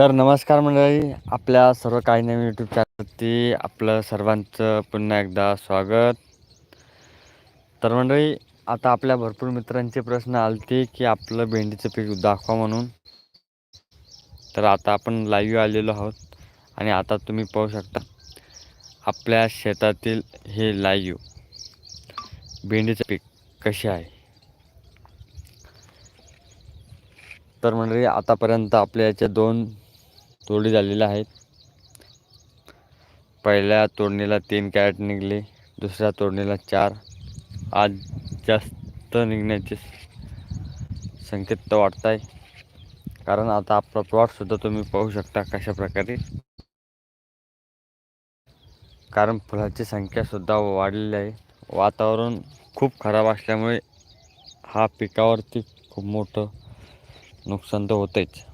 तर नमस्कार मंडळी आपल्या सर्व काही नवीन यूट्यूब चॅनलवरती आपलं सर्वांचं पुन्हा एकदा स्वागत. तर मंडळी आता आपल्या भरपूर मित्रांचे प्रश्न आलते की आपलं भेंडीचं पीक दाखवा म्हणून. तर आता आपण लाईव्ह आलेलो आहोत आणि आता तुम्ही पाहू शकता आपल्या शेतातील हे लाईव्ह भेंडीचं पीक कसे आहे. तर मंडळी आतापर्यंत आपल्या याच्या दोन तोडी झालेल्या आहेत पहिल्या तोडणीला तीन कॅरेट निघले दुसऱ्या तोडणीला चार. आज जास्त निघण्याचे संकेत तर वाटत आहे कारण आता आपला प्लॉटसुद्धा तुम्ही पाहू शकता कशा प्रकारे. कारण फुलाची संख्यासुद्धा वाढलेली आहे. वातावरण खूप खराब असल्यामुळे हा पिकावरती खूप मोठं नुकसान तर होतंच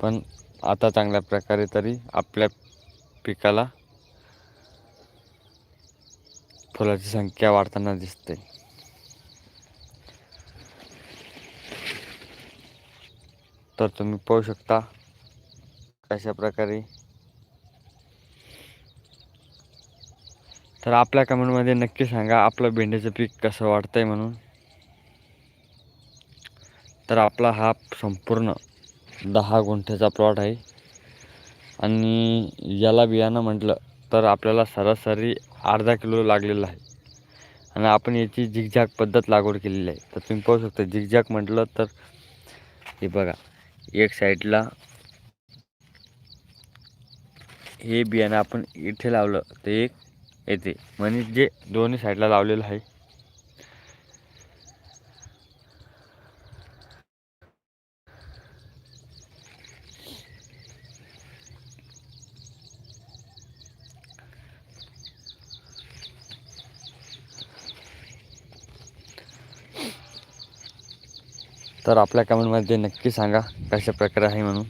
पण आता चांगल्या प्रकारे तरी आपल्या पिकाला फुलाची संख्या वाढताना दिसते. तर तुम्ही पाहू शकता कशा प्रकारे. तर आपल्या कमेंटमध्ये नक्की सांगा आपलं भेंडीचं पीक कसं वाढतंय म्हणून. तर आपला हा संपूर्ण दहा गुंठ्याचा प्लॉट आहे. आणि याला बियाणं म्हटलं तर आपल्याला सरासरी अर्धा किलो लागलेला आहे. आणि आपण याची झिकझॅक पद्धत लागवड केलेली आहे. तर तुम्ही पाहू शकता झिकझॅक म्हटलं तर हे बघा एक साईडला हे बियाणं आपण इथे लावलं तर एक येते. म्हणजे दोन्ही साईडला लावलेलं आहे तर आपल्या कमेंटमध्ये नक्की सांगा कशा प्रकारे आहे म्हणून.